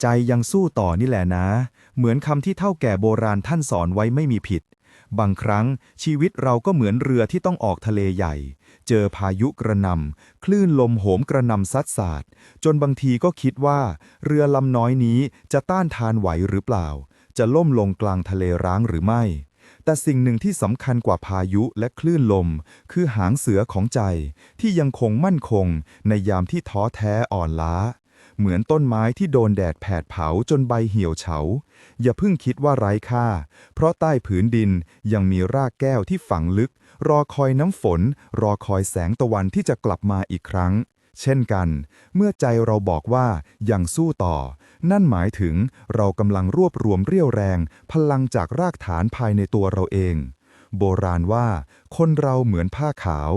ใจยังสู้ต่อนี่แหละนะ เหมือนคำที่เท่าแก่โบราณท่านสอนไว้ไม่มีผิด บางครั้งชีวิตเราก็เหมือนเรือที่ต้องออกทะเลใหญ่ เจอพายุกระนำคลื่นลมโหมกระนำซัดสาด จนบางทีก็คิดว่า เรือลำน้อยนี้จะต้านทานไหวหรือเปล่า จะล่มลงกลางทะเลร้างหรือไม่ แต่สิ่งหนึ่งที่สำคัญกว่าพายุและคลื่นลม คือหางเสือของใจที่ยังคงมั่นคงในยามที่ท้อแท้อ่อนล้า เหมือนต้นไม้ที่โดนแดดแผดเผาจนใบเหี่ยวเฉา อย่าเพิ่งคิดว่าไร้ค่า เพราะใต้ผืนดินยังมีรากแก้วที่ฝังลึก รอคอยน้ำฝน รอคอยแสงตะวันที่จะกลับมาอีกครั้ง เช่นกัน เมื่อใจเราบอกว่ายังสู้ต่อ นั่นหมายถึงเรากำลังรวบรวมเรี่ยวแรง พลังจากรากฐานภายในตัวเราเอง โบราณว่า คนเราเหมือนผ้าขาว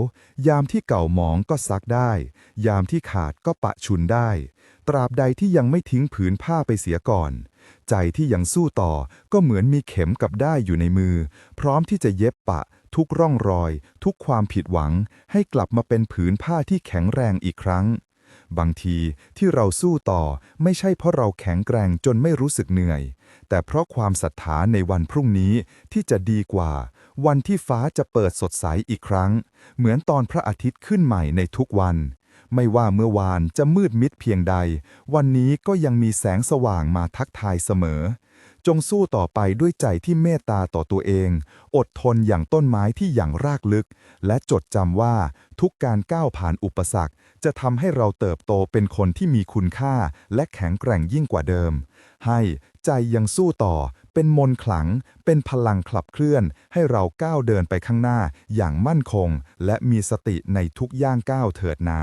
ยามที่เก่าหมองก็ซักได้ ยามที่ขาดก็ปะชุนได้ ตราบใดที่ยังไม่ทิ้งผืนผ้าไปเสียก่อน ใจที่ยังสู้ต่อก็เหมือนมีเข็มกับได้าอยู่ในมือ พร้อมที่จะเย็บปะ ทุกร่องรอย ทุกความผิดหวัง ให้กลับมาเป็นผืนผ้าที่แข็งแรงอีกครั้งบางทีที่เราสู้ต่อไม่ใช่เพราะเราแข็งแกร่งจนไม่รู้สึกเหนื่อย แต่เพราะความศรัทธาในวันพรุ่งนี้ที่จะดีกว่า วันที่ฟ้าจะเปิดสดใสอีกครั้ง เหมือนตอนพระอาทิตย์ขึ้นใหม่ในทุกวัน ไม่ว่าเมื่อวานจะมืดมิดเพียงใด วันนี้ก็ยังมีแสงสว่างมาทักทายเสมอ จงสู้ต่อไปด้วยใจที่เมตตาต่อตัวเอง อดทนอย่างต้นไม้ที่อย่างรากลึก และจดจำว่าทุกการก้าวผ่านอุปสรรค จะทำให้เราเติบโตเป็นคนที่มีคุณค่า และแข็งแกร่งยิ่งกว่าเดิม ให้ใจยังสู้ต่อ เป็นมนขลัง เป็นพลังขับเคลื่อน ให้เราก้าวเดินไปข้างหน้าอย่างมั่นคง และมีสติในทุกย่างก้าวเถิดนา